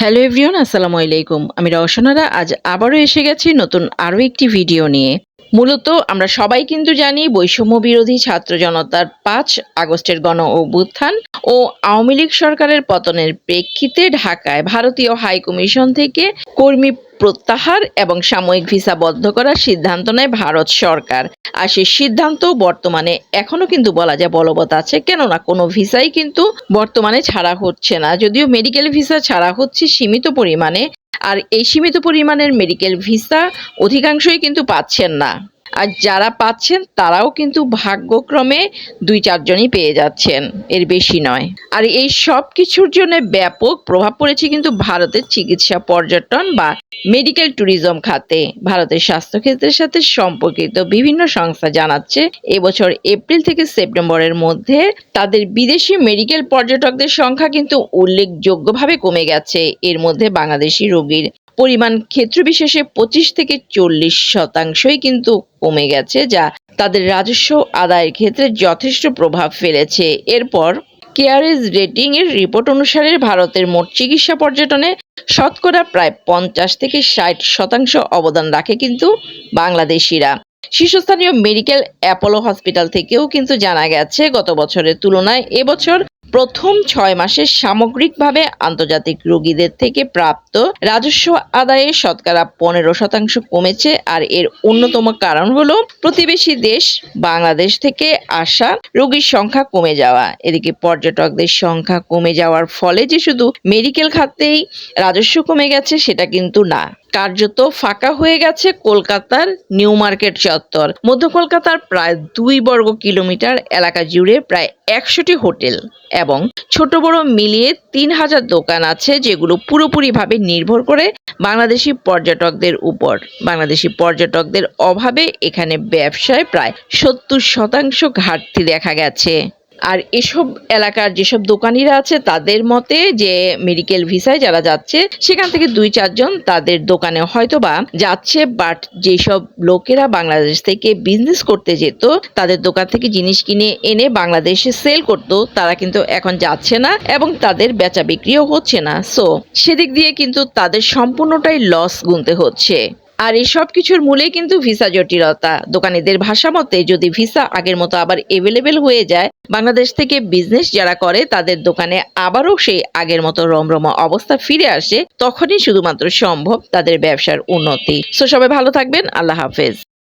Hello everyone আসসালামু আলাইকুম। আমি রওশনারা, আজ আবারও এসে গেছি নতুন আরও একটি ভিডিও নিয়ে। মূলত আমরা সবাই কিন্তু জানি বৈষম্য বিরোধী ছাত্র জনতার পাঁচ আগস্টের গণ অভ্যুত্থান ও আওয়ামী লীগ সরকারের পতনের প্রেক্ষিতে ঢাকায় ভারতীয় হাই কমিশন থেকে কর্মী প্রত্যাহার এবং সাময়িক ভিসা বদ্ধ করার সিদ্ধান্ত নেয় ভারত সরকার। আর সেই সিদ্ধান্ত বর্তমানে এখনও কিন্তু বলা যায় বলবৎ আছে, কেননা কোনো ভিসাই কিন্তু বর্তমানে ছাড়া হচ্ছে না। যদিও মেডিকেল ভিসা ছাড়া হচ্ছে সীমিত পরিমাণে, আর এই সীমিত পরিমাণের মেডিকেল ভিসা অধিকাংশই কিন্তু পাচ্ছেন না। আর যারা পাচ্ছেন, তারাও কিন্তু ভাগ্যক্রমে দুই চারজনই পেয়ে যাচ্ছেন। এর বেশি নয়। আর এই সব কিছুর জন্য ব্যাপক প্রভাব পড়েছে কিন্তু ভারতের চিকিৎসা পর্যটন বা মেডিকেল ট্যুরিজম খাতে। ভারতের স্বাস্থ্য ক্ষেত্রের সাথে সম্পর্কিত বিভিন্ন সংস্থা জানাচ্ছে, এবছর এপ্রিল থেকে সেপ্টেম্বরের মধ্যে তাদের বিদেশি মেডিকেল পর্যটকদের সংখ্যা কিন্তু উল্লেখযোগ্যভাবে কমে গেছে। এর মধ্যে বাংলাদেশি রোগীর পরিমাণ ক্ষেত্র বিশেষে পঁচিশ থেকে চল্লিশ শতাংশই কিন্তু কমে গেছে, যা তাদের রাজস্ব আদায়ের ক্ষেত্রে যথেষ্ট প্রভাব ফেলেছে। এরপর কেয়ারেজ রেটিং এর রিপোর্ট অনুসারে ভারতের মোট চিকিৎসা পর্যটনে শতকরা প্রায় পঞ্চাশ থেকে ষাট শতাংশ অবদান রাখে কিন্তু বাংলাদেশিরা। শীর্ষস্থানীয় মেডিকেল অ্যাপোলো হসপিটাল থেকেও কিন্তু জানা গেছে, গত বছরের তুলনায় এবছর প্রথম ছয় মাসে সামগ্রিকভাবে আন্তর্জাতিক রোগীদের থেকে প্রাপ্ত রাজস্ব আদায়ে শতকরা পনেরো শতাংশ কমেছে আর এর অন্যতম কারণ হলো প্রতিবেশী দেশ বাংলাদেশ থেকে আসা রোগীর সংখ্যা কমে যাওয়া। এদিকে পর্যটকদের সংখ্যা কমে যাওয়ার ফলে যে শুধু মেডিকেল খাতেই রাজস্ব কমে গেছে সেটা কিন্তু না। কার্যত ফাঁকা হয়ে গেছে কলকাতার নিউ মার্কেট চত্বর। মধ্য কলকাতার প্রায় দুই বর্গ কিলোমিটার এলাকা জুড়ে প্রায় একশোটি হোটেল এবং ছোট বড় মিলিয়ে তিন হাজার দোকান আছে যেগুলো পুরোপুরিভাবে নির্ভর করে বাংলাদেশি পর্যটকদের উপর। বাংলাদেশি পর্যটকদের অভাবে এখানে ব্যবসায় প্রায় সত্তর শতাংশ ঘাটতি দেখা গেছে। আর এসব এলাকার যেসব দোকানিরা আছে, তাদের মতে যে মেডিকেল ভিসায় যারা যাচ্ছে, সেখান থেকে দুই চারজন তাদের দোকানে হয়তো বা যাচ্ছে বাট যেসব লোকেরা বাংলাদেশ থেকে বিজনেস করতে যেত, তাদের দোকান থেকে জিনিস কিনে এনে বাংলাদেশে সেল করতো, তারা কিন্তু এখন যাচ্ছে না এবং তাদের বেচা বিক্রিও হচ্ছে না। সো সেদিক দিয়ে কিন্তু তাদের সম্পূর্ণটাই লস গুনতে হচ্ছে। আর এই সব কিছুর মূলে কিন্তু ভিসা জটিলতা। দোকানিদের ভাষা মতে, যদি ভিসা আগের মতো আবার এভেলেবেল হয়ে যায়, বাংলাদেশ থেকে বিজনেস যারা করে, তাদের দোকানে আবারও সেই আগের মতো রমরমা অবস্থা ফিরে আসে, তখনই শুধুমাত্র সম্ভব তাদের ব্যবসার উন্নতি। সো সবাই ভালো থাকবেন, আল্লাহ হাফেজ।